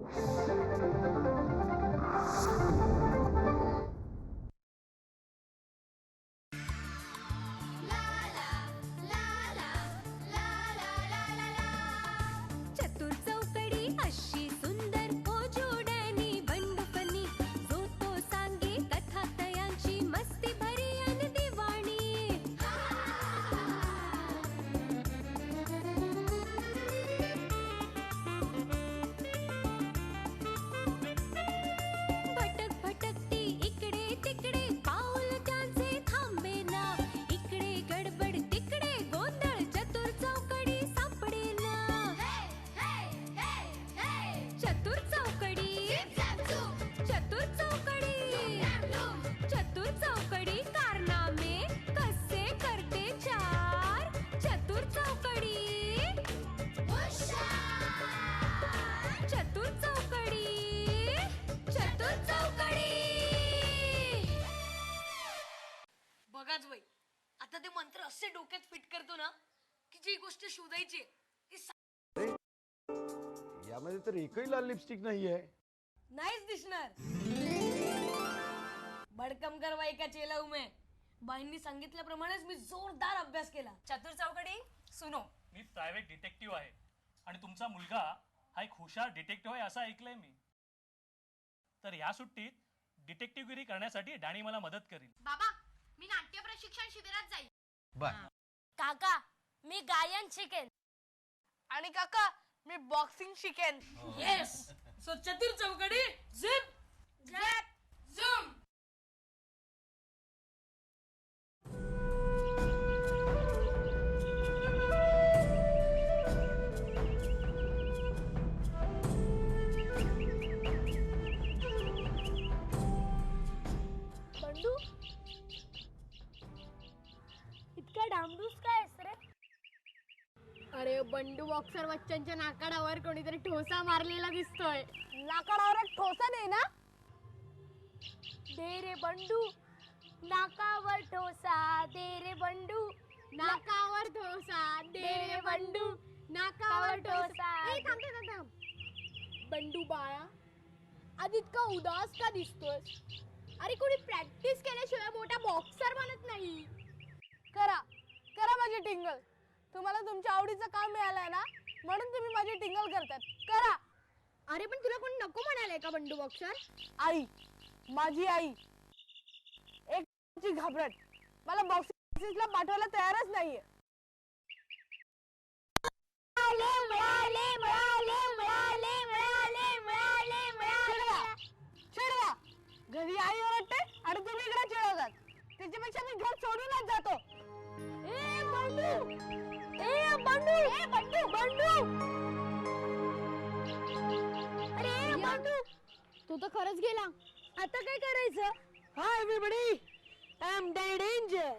Thank you. तर एकही लाल लिपस्टिक नाहीये. नाहीच दिसणार. बडकम कर बाई का चेला उमे? बाईंनी सांगितल्याप्रमाणेच मी जोरदार अभ्यास केला. चतुर चौकडी सुनो. मी प्रायव्हेट डिटेक्टिव्ह आहे आणि तुमचा मुलगा हा एक हुशार डिटेक्टिव्ह आहे असं ऐकलंय मी. तर ह्या सुट्टीत डिटेक्टिव्हगिरी करण्यासाठी डॅनी मला मदत करील. बाबा मी नाट्य प्रशिक्षण शिबिरात जाईल. बर. काका मी गायन शिकेन. आणि काका मी बॉक्सिंग शिकेन. येस सो चतुर चौकडी zip zap zoom Bandu boxer बच्चनच्या नाकाडावर कोणीतरी ठोसा मारलेला दिसतोय. नाकाडावर एक ठोसा नाही ना? दे रे बंडू. नाकावर ठोसा दे रे बंडू. नाकावर ठोसा दे रे बंडू. नाकावर ठोसा. ए थांब थांब थांब बंडू बाळा आज इतका उदास का दिसतोय अरे कोणी प्रॅक्टिस केल्याशिवाय मोठा बॉक्सर बनत नाही. करा. करा माझी टिंगल तुम्हाला तुमच्या आवडीचं काम मिळालंय ना म्हणून तुम्ही माझी टिंगल करतात करा. अरे पण तुला कोणी नको म्हणालंय का बंडू बॉक्सर? आई माझी आई. एक ची घाबरट. मला बॉक्सिंगला पाठवायला तयारच नाहीये. चिडवा घरी आई ओरडते आणि तुम्ही इकडे चिडवतात त्याच्यापेक्षा मी घर सोडूनच जातो. बंडू! ए बंडू! ए बंडू बंडू! अरे बंडू! तू तर खरंच गेला. आता काय करायचं? Hi everybody I am danger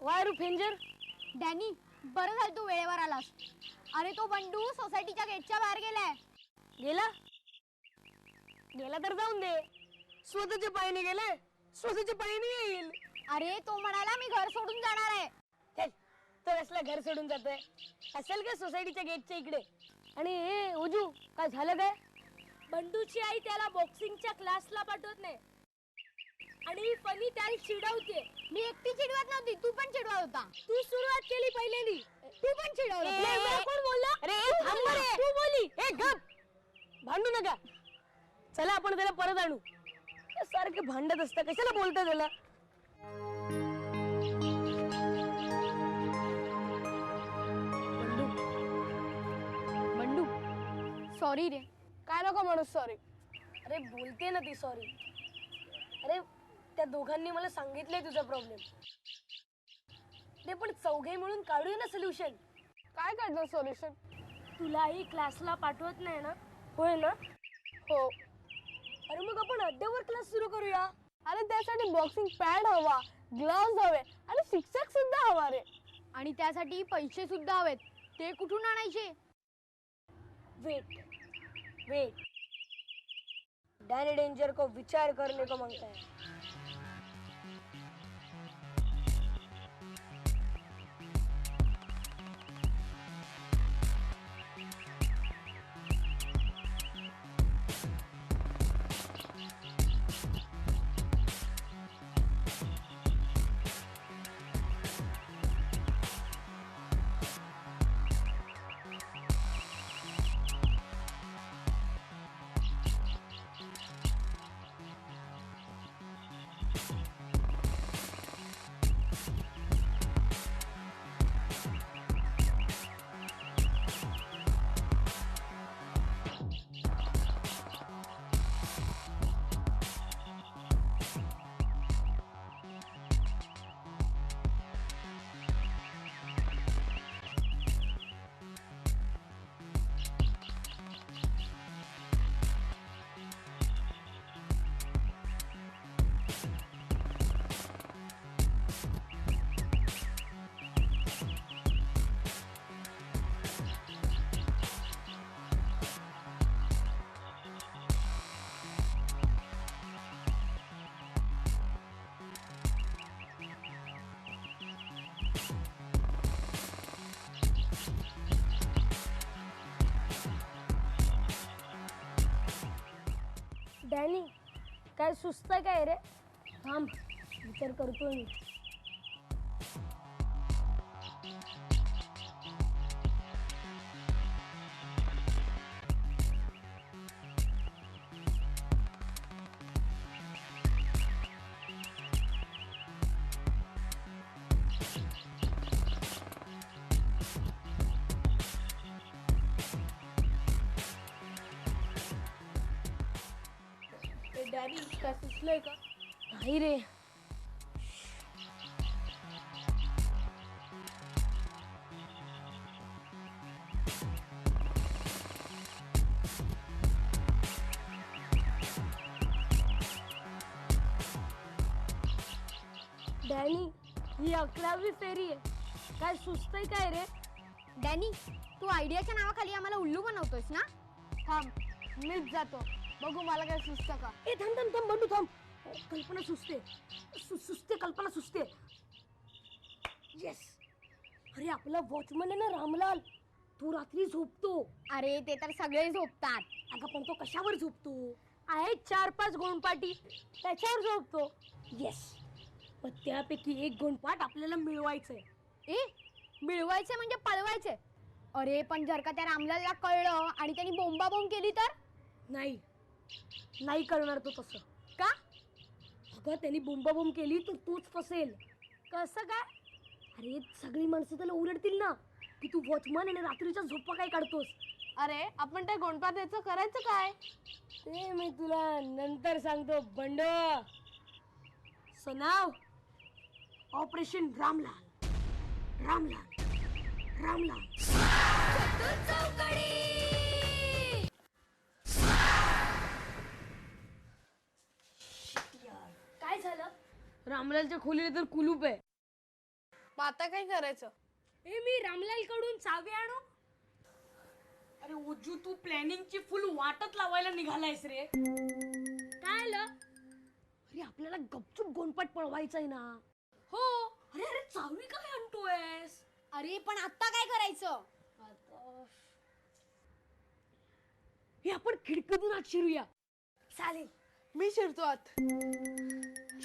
Y रू फिंजर डॅनी बरं झालं तू वेळेवर आलास. अरे तो बंडू सोसायटीच्या गेटच्या बाहेर गेलाय. गेला? गेला तर जाऊन दे. स्वतःच्या पायीने गेले स्वतःच्या पायीने येईल. अरे तो म्हणाला मी घर सोडून जाणार आहे. तो कसला घर सोडून जातोय? असेल का सोसायटीच्या गेटच्या इकडे? आणि ए उजू काय झालं काय? बंडूची आई त्याला बॉक्सिंगच्या क्लासला पाठवत नाही. आणि फनी त्याला चिडवते मी एकटी चिडवत नव्हती तू पण चिडवत होता. तू सुरुवात केली पहिल्यांदी तू पण चिडवलं कोण बोलला? अरे तू बोली हे गप. भांडू नका. चला आपण त्याला परत आणू. ते सारखे भांडत असतं. कशाला बोलता त्याला? सॉरी रे. काय नको म्हणू सॉरी अरे बोलते ना ती सॉरी अरे त्या दोघांनी मला सांगितलंय तुझा प्रॉब्लेम रे पण चौघे मिळून काढूया ना सोल्युशन काय काढणार सोल्युशन तुलाही क्लासला पाठवत नाही ना? होय ना? हो. अरे मग आपण अड्ड्यावर क्लास सुरू करूया. अरे त्यासाठी बॉक्सिंग पॅड हवा ग्लव्स हवे आणि शिक्षक सुद्धा हवा रे. आणि त्यासाठी पैसे सुद्धा हवेत. ते कुठून आणायचे? वेट वेट डैनी डेंजर को विचार करने को मांगता है। डॅनी काय सुस्त आहे काय रे? थांब विचार करतोय मी. डॅडी काय सुचलंय का नाही रे डॅनी ही अकरावी फेरी आहे काय सुचतंय काय रे। डॅनी तू आयडियाच्या नावाखाली आम्हाला उल्लू बनवतोयस ना? थांब मीच जातो. बघू मला काय सुचतं का? ए थांब थांब थांब बंडू थांब. कल्पना सुचते. सु- सुचते कल्पना सुचते. येस अरे आपला वॉचमन आहे ना रामलाल. तो रात्री झोपतो. अरे ते तर सगळे झोपतात. अगं पण तो कशावर झोपतो? आहे चार पाच गोंडपाटी. त्याच्यावर झोपतो. येस पण त्यापैकी एक गोंडपाट आपल्याला मिळवायचंय. ए मिळवायचे म्हणजे पळवायचे अरे पण जर का त्या रामलालला कळलं आणि त्यांनी बोंबाबोंब केली तर? नाही. नाही करणार तो तसं. का? अगं त्यांनी बोंबाबोंब केली तर तूच फसेल. कसं काय? अरे सगळी माणसं त्याला उलटतील ना. की तू वॉचमन आणि रात्रीच्या झोपा काय काढतोस? अरे आपण त्या गोंडपात्याचं करायचं काय? ते मी तुला नंतर सांगतो बंड. सनाव. ऑपरेशन रामलाल. रामलाल. रामलाल. काय झालं रामलालच्या खोलीला तर कुलूप आहे. मग आता काय करायचं? ए मी रामलाल कडून चावी आणू? अरे उज्जू तू प्लॅनिंगची फुल वाटत लावायला निघालायस रे. काय आलं? अरे आपल्याला गपचूप गोंडपाट पळवायचा आहे ना. हो. अरे अरे चावी काय आणतोयस? अरे पण आता काय करायचं? हे आपण खिडकीतून आत शिरूया. चालेल. मी शिरतो आत.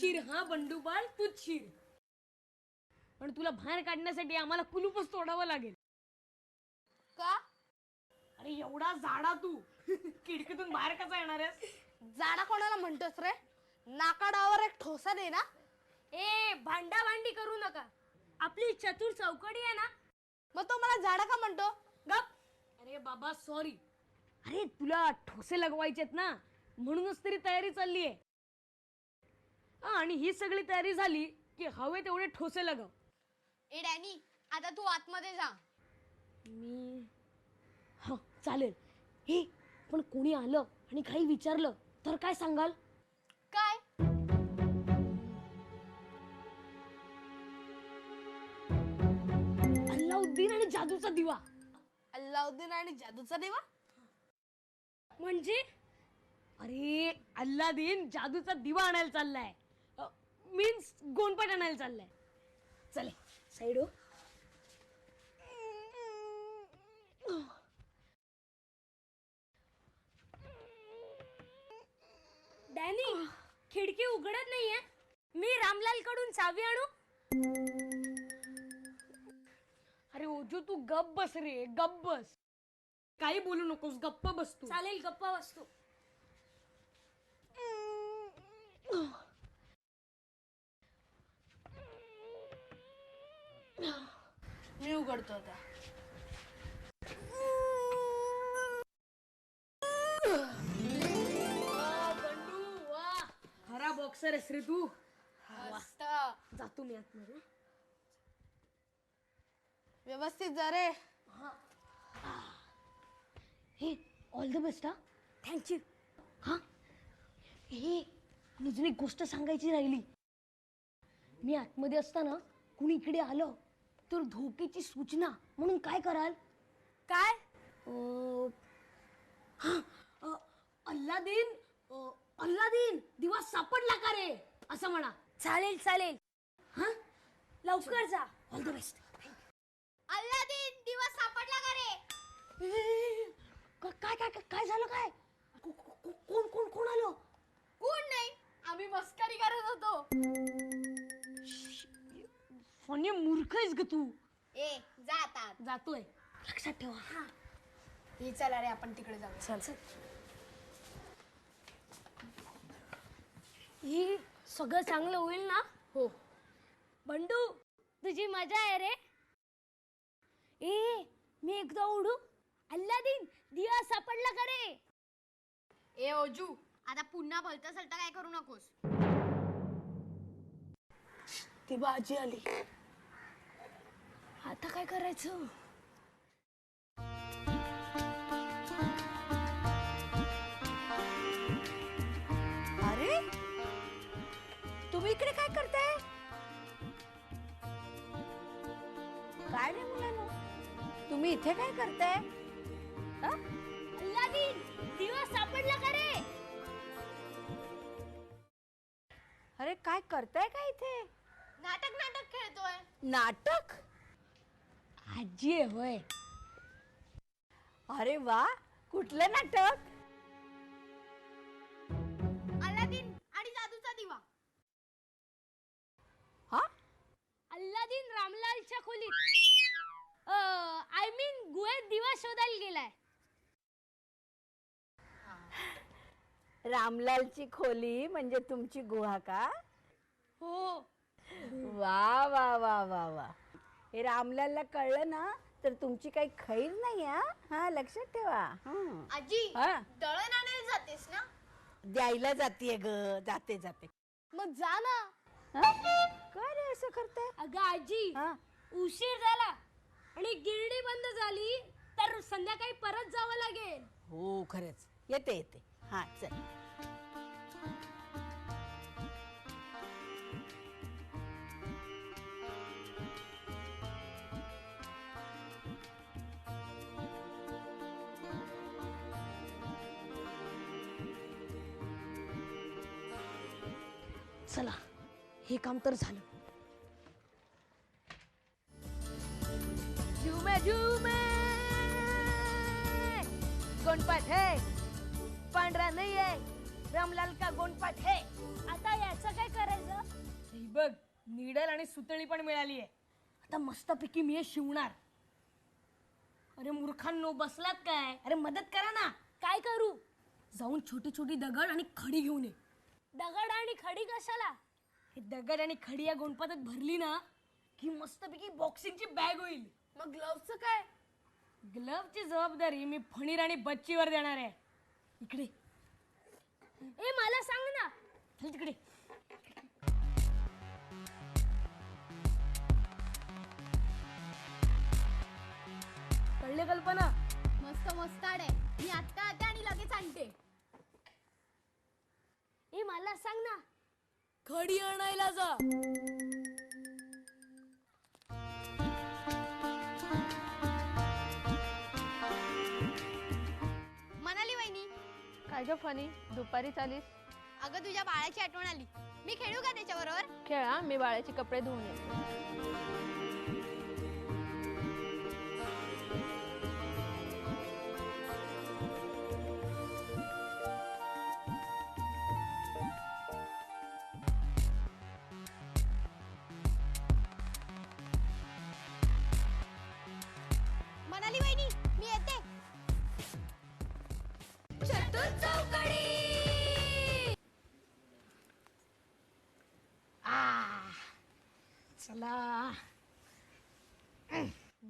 शिर हा बंडूबाल तूच शिर पण तुला बाहेर काढण्यासाठी आम्हाला कुलूपच तोडावं लागेल. का? अरे एवढा झाडा तू. खिडकीतून बाहेर कसा येणार आहेस? जाडा कोणाला म्हणतोस रे? नाकाडावर एक ठोसा दे ना. ए भांडा भांडी करू नका. आपली चतुर चौकडी आहे ना. मग तो मला जाडा का म्हणतो? गप. अरे बाबा सॉरी अरे तुला ठोसे लगवायचेत ना. म्हणूनच तरी तयारी चालली आहे आणि ही सगळी तयारी झाली की हवे तेवढे ठोसे लगव. ए डॅनी आता तू आतमध्ये जा. मी? हा चालेल. हे पण कोणी आलं आणि काही विचारलं तर काय सांगाल? काय? अल्लाउद्दीन आणि जादूचा दिवा. अल्लाउद्दीन आणि जादूचा देवा? म्हणजे? अरे अल्लादीन जादूचा दिवा आणायला चाललाय. मीन्स गोंडपाट आणायला चाललाय. चले साईड. हो डॅनी खिडकी उघडत नाहीये. मी रामलाल कडून चावी आणू? अरे ओजू तू गप्प बस रे गप्प बस. काही बोलू नकोस गप्प बस तू. चालेल गप्प बसतो मी उघडतो आता. खरा बॉक्सर आहेस रे तू. जातो मी आतमध्ये. व्यवस्थित जा रे. हे. ऑल द बेस्ट हा. थँक्यू हा. हे अजून एक गोष्ट सांगायची राहिली. मी आतमध्ये असताना कुणी इकडे आलं? तर धोक्याची सूचना. म्हणून काय कराल? काय? अं, हा, अं, अल्लादीन अं, अल्लादीन दिवा सापडला का रे? असं म्हणा. चालेल चालेल. हा? लवकर जा. ऑल द बेस्ट अल्लादीन दिवस सापडला का रे? काय काय काय काय झालं काय? को- को- को- कोण कोण कोण आलं? आम्ही मस्करी करत होतो. फनी मूर्ख आहेस ग तू. ए जा आता. जातोय. लक्षात ठेवा. हे. चला रे आपण तिकडे जाऊ. चल चल. ही सगळं चांगलं होईल ना? हो. बंडू तुझी मजा आहे रे. ए मी एकदा उडू अल्लादीन दिवा सापडला का रे? ए ओजू आता पुन्हा भलतं सलतं काय करू नकोस. ती बाजी आली. आता काय करायचं? अरे तुम्ही इकडे काय करताय? काय रे मुलांनो? तुम्ही इथे काय करताय? अल्लादीन दिवा सापडला का रे? अरे काय करताय काय इथे? नाटक नाटक खेळतोय. नाटक? आजी आहे होय. अरे वा कुठलं नाटक? अलादीन आणि जादूचा दिवा. हा? अल्लादीन रामलालच्या खोलीत. आय मीन गुहेत दिवा शोधायला गेलाय. रामलालची खोली म्हणजे तुमची गुहा का? हो. वा वा वा वा वा. हे रामलालला कळलं ना तर तुमची काही खैर नाही हा? हा लक्षात ठेवा. हं. आजी हा. दळण आणायला जातेस ना? द्यायला जातीये ग जाते जाते. मग जा ना. हा? काय रे असं करताय? अगं आजी हा. उशीर झाला आणि गिरणी बंद झाली तर संध्याकाळी परत जावं लागेल. हो खरंच. येते येते. हा चल. चला हे काम तर झालं. झुमे झुमे. गोंडपाट है. पांढरा नाही आहे. रामलाल का गोंडपाट है. आता याचं काय करायचं? हे बघ निडल आणि सुतळी पण मिळाली आहे. आता मस्तपैकी मी हे शिवणार. अरे मूर्खांनो बसलात काय? अरे मदत करा ना. काय करू? जाऊन छोटी छोटी दगड आणि खडी घेऊन ये. दगड आणि खडी कशाला? हे दगड आणि खडी या गोंडपातात भरली ना की मस्तपैकी बॉक्सिंगची बॅग होईल. मग ग्लव्हचं काय? ग्लवची जबाबदारी मी फणीर आणि बच्चीवर देणार आहे. इकडे. ए मला सांग ना. चल तिकडे. कळले कल्पना. मस्त मस्त आडे मी आत्ता आते आणि लगेच आणते. ए मला सांग ना. खडी आणायला जा. मनाली वहिनी. काय ग फनी? दुपारी चालीस. अगं तुझ्या बाळाची आठवण आली. मी खेळू का त्याच्याबरोबर? खेळा मी बाळाचे कपडे धुवून येते.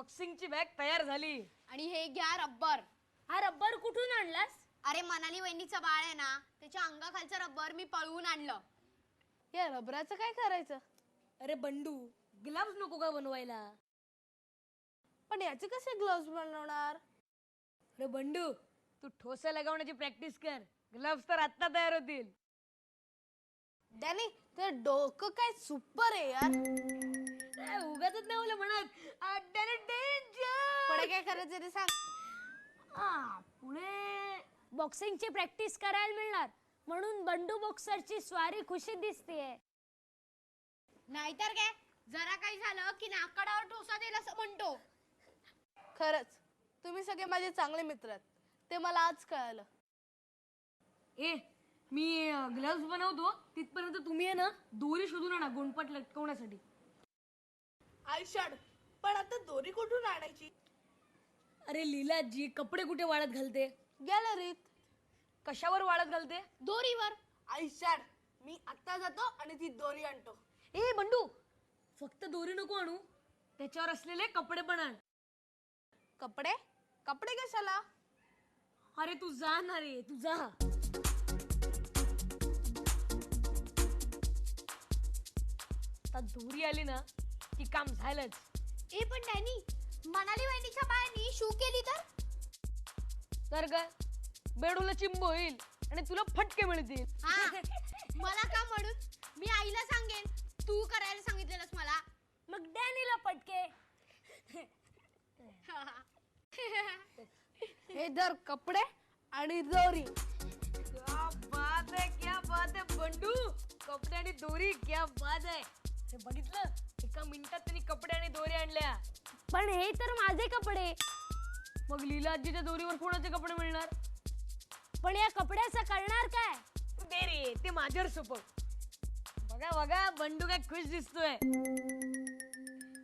बॉक्सिंगची बॅग तयार झाली. आणि हे घ्या रब्बर. हा रब्बर कुठून आणलास? अरे मनाली वहिनीचं बाळ आहे ना त्याच्या अंगाखालचं रब्बर मी पळवून आणलं. या रबराचं काय करायचं? अरे बंडू ग्लव्स नको का बनवायला? पण याचे कसे ग्लोव्स बनवणार? अरे बंडू तू ठोसा लगावण्याची प्रॅक्टिस कर. ग्लव्स तर आत्ता तयार होतील. डॅनी ते डोकं काय सुपर आहे यार. उगाच नाही बोल म्हणत. डेंजर पुढे काय करायचं ते सांग. पुढे बॉक्सिंगची प्रॅक्टिस करायला मिळणार. म्हणून बंडू बॉक्सरची स्वारी खुशी दिसतेय. नाहीतर काय? जरा काही झालं की नाकाडावर ठोसा देईल असं म्हणतो. खरंच तुम्ही सगळे माझे चांगले मित्र आहेत. ते मला आज कळालं. ए मी ग्लव्स बनवतो. तिथपर्यंत तुम्ही आहे ना. दोरी शोधून आणा गोंडपाट लटकवण्यासाठी. आयशाड पण आता दोरी कुठून आणायची? अरे लीलाजी कपडे कुठे वाळत घालते? गॅलरीत कशावर वाळत घालते? दोरीवर. आयशाड मी आता जातो आणि ती दोरी आणतो. ए बंडू फक्त दोरी नको आणू. त्याच्यावर असलेले कपडे पण आण. कपडे? कपडे कशाला? अरे तू जा ना रे तू जा. आता दोरी आली ना की काम झालंच. ए पण डॅनी मनाली वहिनीच्या बायांनी शू केली तर? तर काय बेडूला चिंब होईल आणि तुला फटके मिळतील. हा मला का म्हणून? मी आईला सांगेन. तू करायला सांगितलेलंस मला. मग डॅनीला फटके. हे धर कपडे आणि दोरी. क्या बात है क्या बात है बंडू. कपडे आणि दोरी क्या बात आहे. हे बघितलं? एका मिनिटात त्यांनी कपडे आणि दोरी आणल्या. पण हे तर माझे कपडे. मग लीला आजीच्या दोरीवर कोणाचे कपडे मिळणार? पण या कपड्याचं कळणार काय? दे रे ते माझ्यावर सोपव बघा बघा बंडू काय खुश दिसतोय.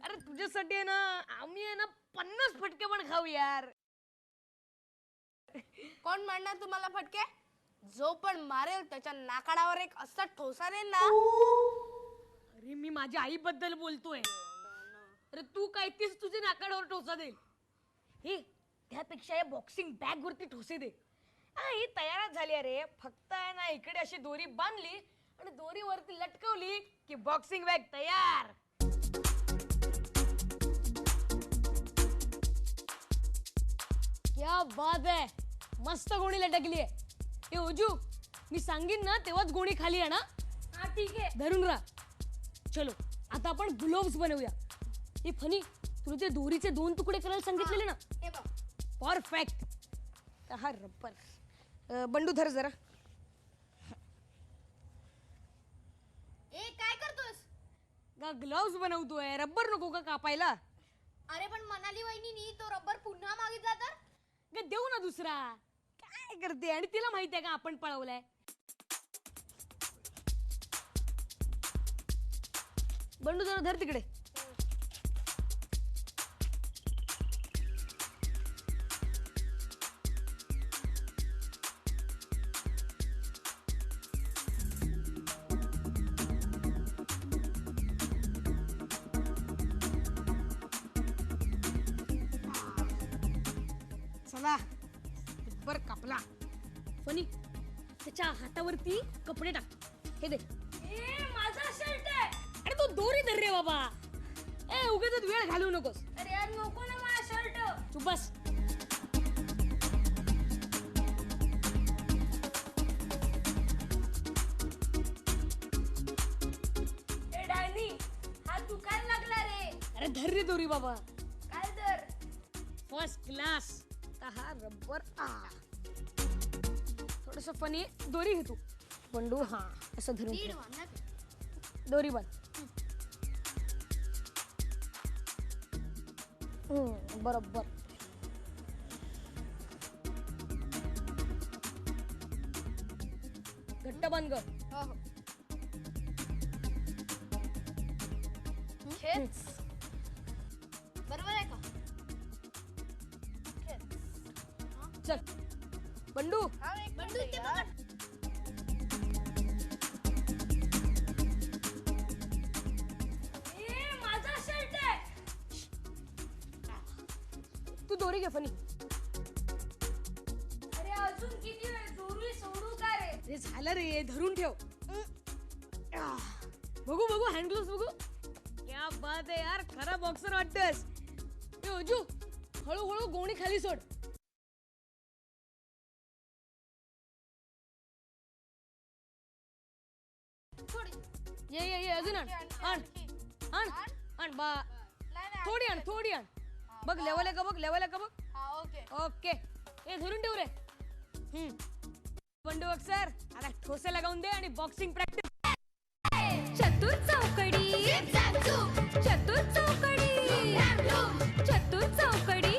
अरे तुझ्यासाठी आहे ना आम्ही आहे ना पन्नास फटके पण खाऊ यार. कोण मारणार तुम्हाला फटके? जो पण मारेल त्याच्या नाकाडावर एक असा ठोसा ना. अरे मी माझ्या आईबद्दल बोलतोय. अरे तू काय तीच तुझ्या नाकाडावर टोचा देईल हे त्यापेक्षा या बॉक्सिंग बॅग वरती ठोसे दे. हा, ही तयारच झाली अरे. फक्त आहे ना इकडे अशी दोरी बांधली आणि दोरी वरती लटकवली की बॉक्सिंग बॅग तयार. क्या बात आहे मस्त गोणी लटकली आहे. हे ओजू मी सांगीन ना तेव्हाच गोणी खाली आहे ना. हा ठीक आहे. धरून राहा. चलो आता आपण ग्लोव्स बनवूया. हे फनी तुला ते दोरीचे दोन तुकडे करायला सांगितलेले ना? हे बघ. परफेक्ट हा रब्बर. अं, बंडू धर जरा. ए काय करतोस? का ग्लोव्स बनवतोय. रब्बर नको का कापायला? अरे पण मनाली वहिनीनी तो रबर पुन्हा मागितला तर? का देऊ ना दुसरा. काय करते? आणि तिला माहिती आहे का आपण पळवलाय? बंडू जरा धर तिकडे. नकोस. अरे यार नको ना माझा शर्ट. तू बस. ए डायनी हा दुकान लागला रे. अरे धर रे दोरी बाबा. काय तर फर्स्ट क्लास हा रबर आ. थोडस फनी दोरी घे तू. बंडू हा असं धरून ठेव. दोरी बांध हम्म, बरोबर. घट्ट बांध ग खेच. बरोबर आहे का? चल. बंडू. बंडू ते दोरी घे फनी. अरे अजून किती वेळ? दोरी सोडू का रे? अरे झालं रे धरून ठेव. आह. बघू बघू हँड ग्लोव्स बघू. क्या बात आहे यार खरा बॉक्सर वाटतस ए ओजू हळूहळू गोणी खाली सोड. ये ये ये अजून आण. आण आण. आण बा. थोडी आण थोडी आण. बघ लेवल आहे का बघ लेवल आहे का बघ? ओके. ओके. हे धरून ठेव रे. पंडू सर आता ठोसे लगावून दे आणि बॉक्सिंग प्रॅक्टिस चतुर चौकडी. चतुर चौकडी. चतुर चौकडी.